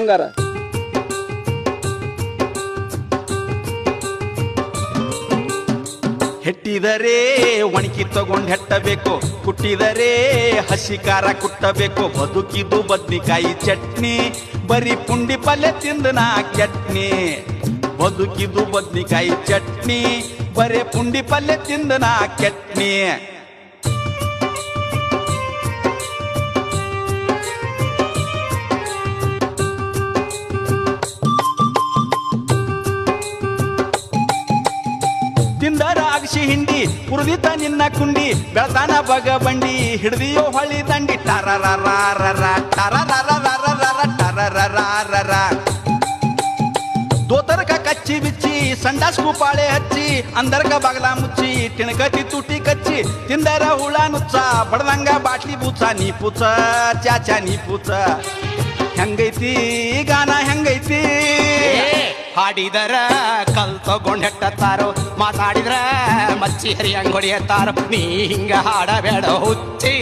ಹಂಗಾರ. ಹೆಟ್ಟಿದರೆ ಒಣಕಿ ತಗೊಂಡು ಹೆಟ್ಟಬೇಕು, ಕುಟ್ಟಿದರೆ ಹಸಿ ಖಾರ ಕುಟ್ಟಬೇಕು ಬದುಕಿದು ಬದ್ನಿಕಾಯಿ ಚಟ್ನಿ, ಬರೀ ಪುಂಡಿ ಪಲ್ಯ ತಿಂದು ನಾ ಚಟ್ನಿ ಬದುಕಿದು ಬದ್ನಿಕಾಯಿ ಚಟ್ನಿ, ಬರೀ ಪುಂಡಿ ಪಲ್ಯ ತಿಂದು ನಾ ಚಟ್ನಿ ತಿಂದರ ಅಗಸಿ ಹಿಂಡಿ, ಕುರುದಿತ ನಿನ್ನ ಕುಂಡಿ ಬೆಳತಾನ ಬಗ ಬಂಡಿ ಹಿಡ್ದಿಯೋ ಹೊಳಿ ದಂಡಿ. ಟರರರಾರರ ಟರರರರರರ ಟರರರಾರರ ಕಚ್ಚಿ ಬಿಚ್ಚಿ ಸಂಡಾಸ್ಕು ಪಾಳೆ ಹಚ್ಚಿ ಅಂದರ್ಕ ಬಗಲ ಮುಚ್ಚಿ, ತಿಣಕತಿ ತುಟಿ ಕಚ್ಚಿ, ತಿಂದರ ಹುಳ ನುಚ್ಚ, ಬಡದಂಗ ಬಾಟ್ಲಿ ಬೂಚ, ನೀ ಪೂಚ ಚಾಚಾ ನೀ ಪೂಚ. ಹೆಂಗೈತಿ ಗಾನ, ಹೆಂಗೈತಿ? ಹಾಡಿದರ ಕಲ್ ತಗೊಂಡ್ ಹೆಟ್ಟತ್ತಾರೋ ಮಾತಾಡಿದ್ರ ಮಚ್ಚಿ ಹರಿಯಂಗ್ ಹೊಡಿಯತ್ತಾರೋ ನೀ ಹಿಂಗ ಹಾಡಬೇಡ ಹುಚ್ಚಿ